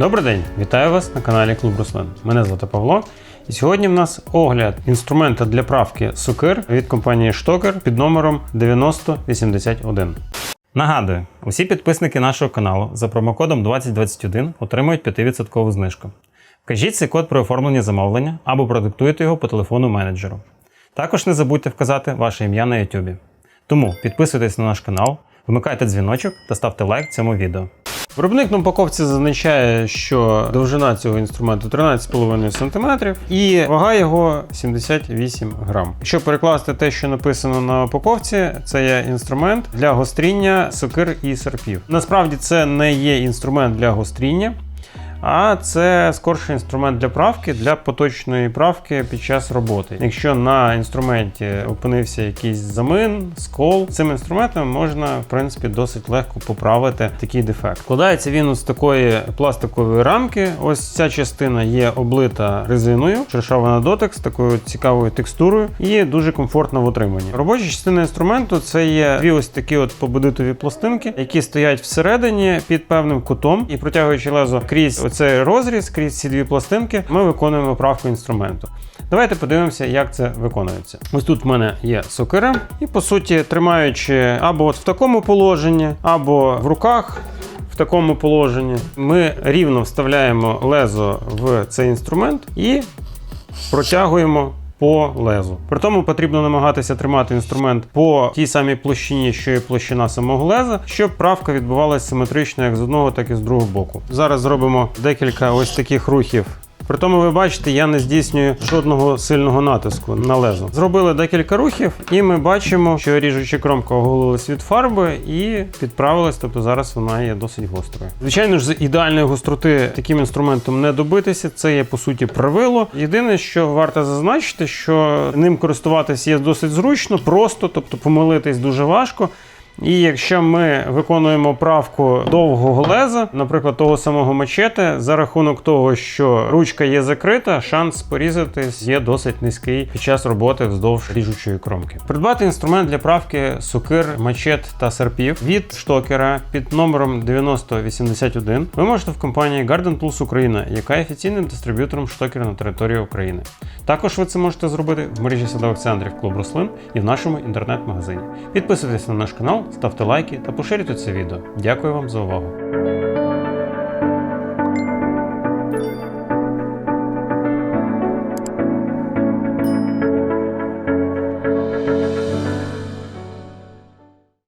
Добрий день, вітаю вас на каналі Клуб Руслан. Мене звати Павло. І сьогодні в нас огляд інструмента для правки сокир від компанії Штокер під номером 9081. Нагадую, усі підписники нашого каналу за промокодом 2021 отримують 5% знижку. Вкажіть цей код при оформленні замовлення або продиктуйте його по телефону менеджеру. Також не забудьте вказати ваше ім'я на YouTube. Тому підписуйтесь на наш канал, вмикайте дзвіночок та ставте лайк цьому відео. Виробник на упаковці зазначає, що довжина цього інструменту 13,5 см і вага його 78 грам. Якщо перекласти те, що написано на упаковці, це є інструмент для гостріння сокир і серпів. Насправді це не є інструмент для гостріння. А це скорше інструмент для правки для поточної правки під час роботи. Якщо на інструменті опинився якийсь замин, скол, цим інструментом можна в принципі досить легко поправити такий дефект. Складається він з такої пластикової рамки. Ось ця частина є облита резиною, шершава на дотик з такою цікавою текстурою і дуже комфортно в утриманні. Робоча частина інструменту це є дві ось такі от побудитові пластинки, які стоять всередині під певним кутом і протягуючи лезо крізь оцей розріз, крізь ці дві пластинки, ми виконуємо правку інструменту. Давайте подивимося, як це виконується. Ось тут в мене є сокира, і по суті, тримаючи або от в такому положенні, або в руках. В такому положенні ми рівно вставляємо лезо в цей інструмент і протягуємо по лезу. При тому потрібно намагатися тримати інструмент по тій самій площині, що і площина самого леза, щоб правка відбувалася симетрично як з одного, так і з другого боку. Зараз зробимо декілька ось таких рухів. При тому ви бачите, я не здійснюю жодного сильного натиску на лезо. Зробили декілька рухів, і ми бачимо, що ріжуча кромка оголилась від фарби і підправилась, тобто зараз вона є досить гострою. Звичайно ж, з ідеальної гостроти таким інструментом не добитися. Це є по суті правило. Єдине, що варто зазначити, що ним користуватись є досить зручно, просто, тобто помилитись дуже важко. І якщо ми виконуємо правку довгого леза, наприклад, того самого мачете, за рахунок того, що ручка є закрита, шанс порізатись є досить низький під час роботи вздовж ріжучої кромки. Придбати інструмент для правки сокир, мачет та серпів від штокера під номером 9081 ви можете в компанії Garden Plus Україна, яка є офіційним дистриб'ютором штокера на території України. Також ви це можете зробити в мережі садових центрів Клуб Рослин і в нашому інтернет-магазині. Підписуйтесь на наш канал, ставте лайки та поширюйте це відео. Дякую вам за увагу.